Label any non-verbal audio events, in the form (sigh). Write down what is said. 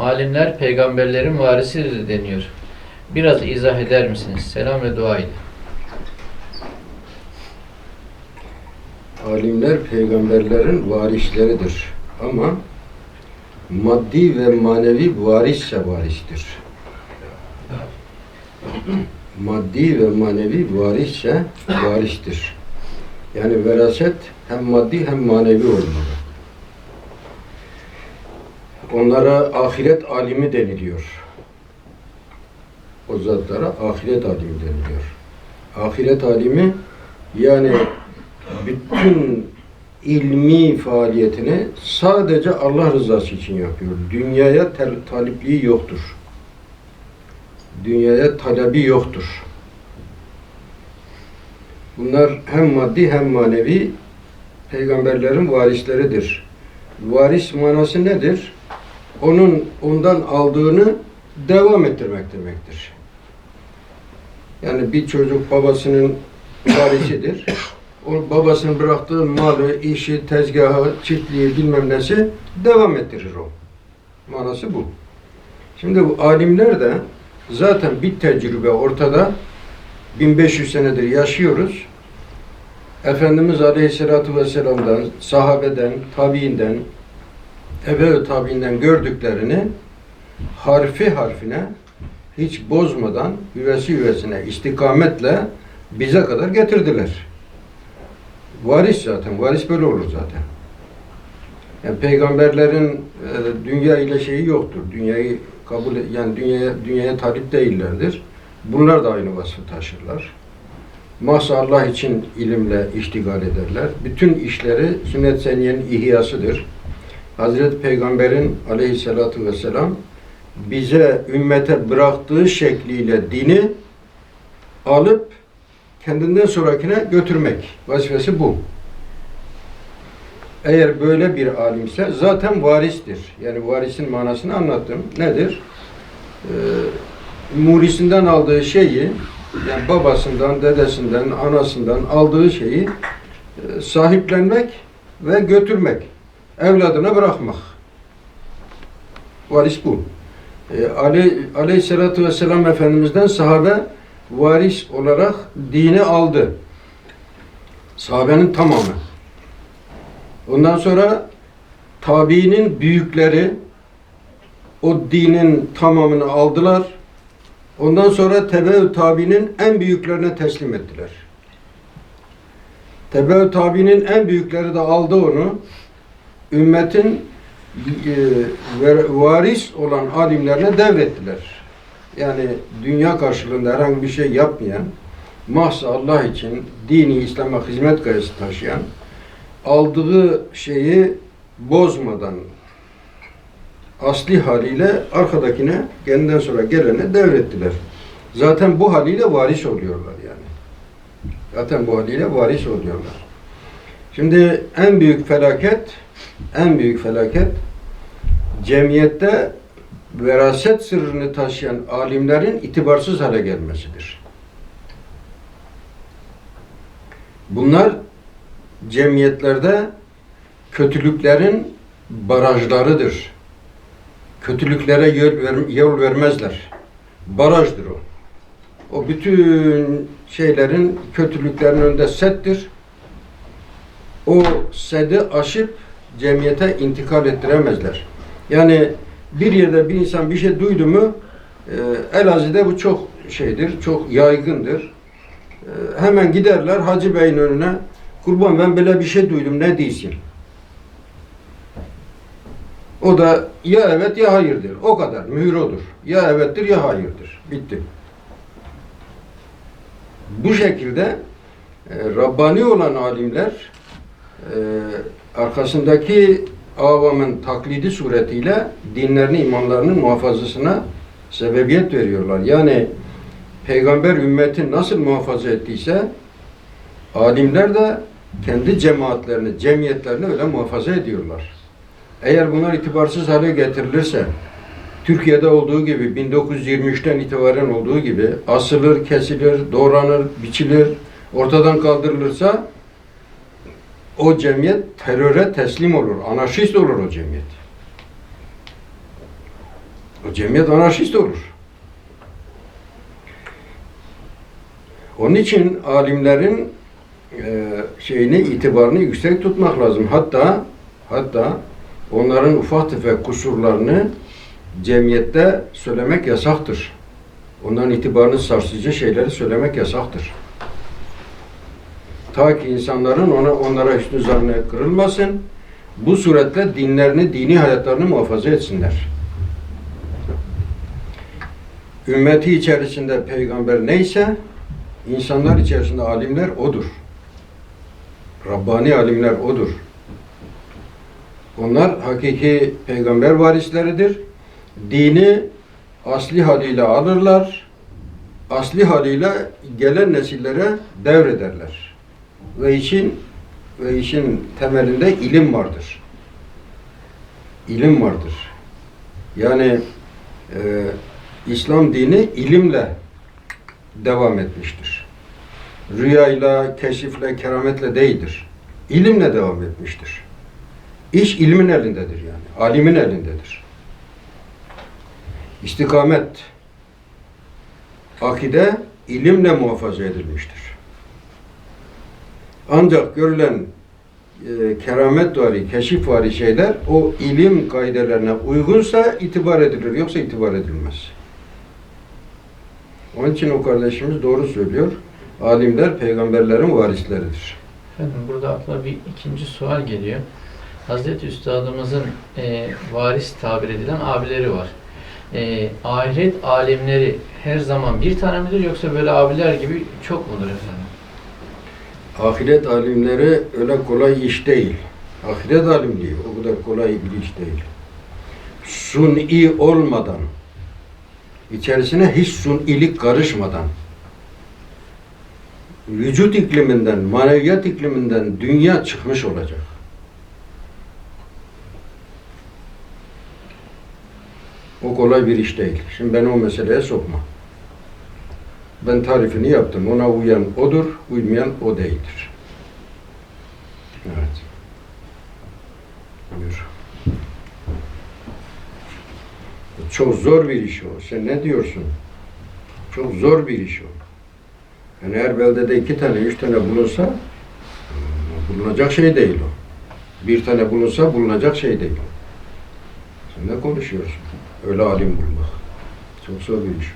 Alimler peygamberlerin varisidir deniyor. Biraz izah eder misiniz? Selam ve dua ile. Alimler peygamberlerin varisleridir. Ama maddi ve manevi varisse varistir. maddi ve manevi varisse varistir. Yani veraset hem maddi hem manevi olmalı. Onlara ahiret alimi deniliyor. O zatlara ahiret alimi deniliyor. Ahiret alimi yani bütün ilmi faaliyetini sadece Allah rızası için yapıyor. Dünyaya talipliği yoktur. Dünyaya talebi yoktur. Bunlar hem maddi hem manevi peygamberlerin varisleridir. Varis manası nedir? Onun ondan aldığını devam ettirmek demektir. Yani bir çocuk babasının varisidir. (coughs) O babasının bıraktığı malı, işi, tezgahı, çiftliği bilmem nesi devam ettirir o. Manası bu. Şimdi bu alimler de zaten bir tecrübe ortada. 1500 senedir yaşıyoruz. Efendimiz Aleyhisselatü Vesselam'dan, sahabeden, tabiinden, ebe tabiinden gördüklerini harfi harfine hiç bozmadan üvesi üvesine istikametle bize kadar getirdiler. Varis zaten, varis böyle olur zaten. Yani peygamberlerin e, dünya ile şeyi yoktur. Dünyayı kabul yani dünyaya dünyaya talip değillerdir. Bunlar da aynı vasfı taşırlar. Mahsa Allah için ilimle iştigal ederler. Bütün işleri sünnet seniyenin ihyasıdır. Hazreti Peygamber'in aleyhissalatu vesselam bize ümmete bıraktığı şekliyle dini alıp kendinden sonrakine götürmek. Vazifesi bu. Eğer böyle bir alimse zaten varistir. Yani varisin manasını anlattım. Nedir? Ee, murisinden aldığı şeyi yani babasından, dedesinden, anasından aldığı şeyi e, sahiplenmek ve götürmek. Evladına bırakmak. Varis bu. E, Ali, Aleyhisselatü Vesselam Efendimiz'den sahabe varis olarak dini aldı. Sahabenin tamamı. Ondan sonra tabiinin büyükleri o dinin tamamını aldılar. Ondan sonra tebe tabiinin en büyüklerine teslim ettiler. tebe tabiinin en büyükleri de aldı onu. Ümmetin e, varis olan alimlerine devrettiler. Yani dünya karşılığında herhangi bir şey yapmayan, mahsa Allah için dini İslam'a hizmet gayesi taşıyan, aldığı şeyi bozmadan asli haliyle arkadakine kendinden sonra gelene devrettiler. Zaten bu haliyle varis oluyorlar yani. Zaten bu haliyle varis oluyorlar. Şimdi en büyük felaket, en büyük felaket cemiyette veraset sırrını taşıyan alimlerin itibarsız hale gelmesidir. Bunlar cemiyetlerde kötülüklerin barajlarıdır. Kötülüklere yol, ver- yol vermezler. Barajdır o. O bütün şeylerin, kötülüklerin önünde settir. O sedi aşıp cemiyete intikal ettiremezler. Yani bir yerde bir insan bir şey duydu mu e, Elazığ'da bu çok şeydir, çok yaygındır. E, hemen giderler Hacı Bey'in önüne kurban ben böyle bir şey duydum ne değilsin? O da ya evet ya hayırdır. O kadar. Mühür odur. Ya evettir ya hayırdır. Bitti. Bu şekilde e, Rabbani olan alimler arkasındaki avamın taklidi suretiyle dinlerini, imanlarının muhafazasına sebebiyet veriyorlar. Yani peygamber ümmeti nasıl muhafaza ettiyse alimler de kendi cemaatlerini, cemiyetlerini öyle muhafaza ediyorlar. Eğer bunlar itibarsız hale getirilirse, Türkiye'de olduğu gibi 1923'ten itibaren olduğu gibi asılır, kesilir, doğranır, biçilir, ortadan kaldırılırsa o cemiyet teröre teslim olur, anarşist olur o cemiyet. O cemiyet anarşist olur. Onun için alimlerin e, şeyini itibarını yüksek tutmak lazım. Hatta hatta onların ufak tefek kusurlarını cemiyette söylemek yasaktır. Onların itibarını sarsıcı şeyleri söylemek yasaktır. Ta ki insanların ona onlara hüsnü zannı kırılmasın. Bu suretle dinlerini, dini hayatlarını muhafaza etsinler. Ümmeti içerisinde peygamber neyse, insanlar içerisinde alimler odur. Rabbani alimler odur. Onlar hakiki peygamber varisleridir. Dini asli haliyle alırlar. Asli haliyle gelen nesillere devrederler. Ve işin ve işin temelinde ilim vardır. İlim vardır. Yani e, İslam dini ilimle devam etmiştir. Rüyayla, keşifle, kerametle değildir. İlimle devam etmiştir. İş ilmin elindedir yani. Alimin elindedir. İstikamet, akide ilimle muhafaza edilmiştir. Ancak görülen e, keramet vari, keşif vari şeyler o ilim kaidelerine uygunsa itibar edilir, yoksa itibar edilmez. Onun için o kardeşimiz doğru söylüyor. Alimler peygamberlerin varisleridir. Efendim burada akla bir ikinci sual geliyor. Hazreti Üstadımızın e, varis tabir edilen abileri var. E, ahiret alimleri her zaman bir tane midir yoksa böyle abiler gibi çok mudur efendim? Ahiret alimleri öyle kolay iş değil. Ahiret alimliği o kadar kolay bir iş değil. Suni olmadan, içerisine hiç sunilik karışmadan, vücut ikliminden, maneviyat ikliminden dünya çıkmış olacak. O kolay bir iş değil. Şimdi beni o meseleye sokma. Ben tarifini yaptım. Ona uyan odur, uymayan o değildir. Evet. Buyur. Çok zor bir iş o. Sen ne diyorsun? Çok zor bir iş o. Yani her beldede iki tane, üç tane bulunsa bulunacak şey değil o. Bir tane bulunsa bulunacak şey değil. Sen ne konuşuyorsun? Öyle alim bulmak. Çok zor bir iş.